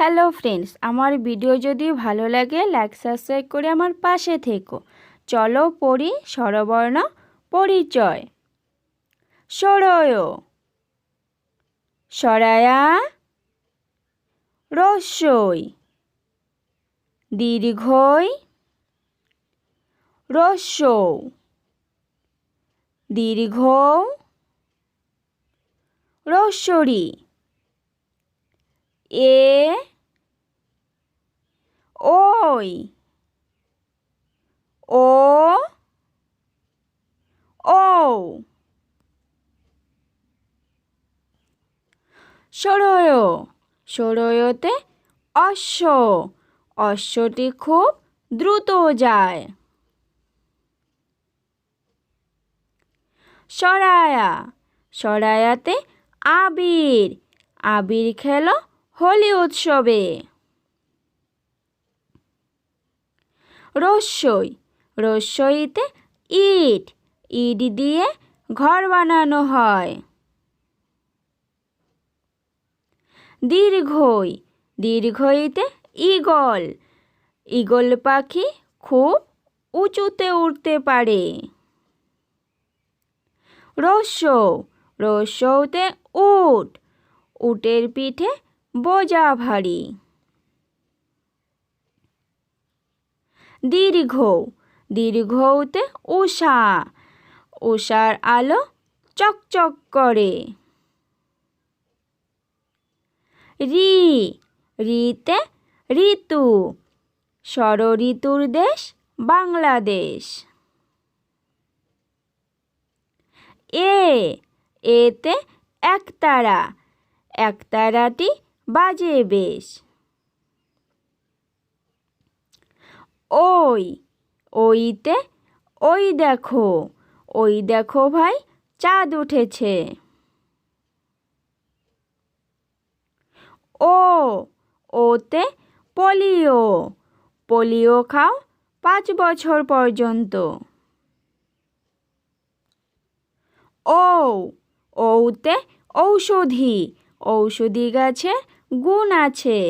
Hello friends আমার video যদি ভালো লাগে লাইক সাবস্ক্রাইব করে আমার পাশে থেকো। চলো পড়ি স্বরবর্ণ পরিচয়। সরয় সরায়া রস্যই। দীর্ঘই। রস্যৌ দীর্ঘ রস্বরী এ ওই। ও ও। সরয় সরয়তে অশ্ব। অশ্বটি খুব দ্রুত যায়। সরায়া, সরায়াতে আবির। আবির খেলো হোলি উৎসবে। রস্যই রস্যইতে ইট। ইট দিয়ে ঘর বানানো হয়। দীর্ঘই। দীর্ঘইতে ঈগল। ঈগল পাখি খুব উঁচুতে উঠতে পারে। রস্য রস্যতে উট। উটের পিঠে বোঝা ভারী। দীর্ঘ, দীর্ঘতে উষা উষার আলো চকচক করে। রি, রিতে ঋতু ষড় ঋতুর দেশ বাংলাদেশ। এ, এতে একতারা, একতারাটি বাজে বেশ। ওই, ওইতে, ওই দেখো ওই দেখো ভাই, চাঁদ উঠেছে। ও, ওতে পোলিও পোলিও খাও পাঁচ বছর পর্যন্ত। ও, ওতে ঔষধি ঔষধি গাছে গুণ আছে।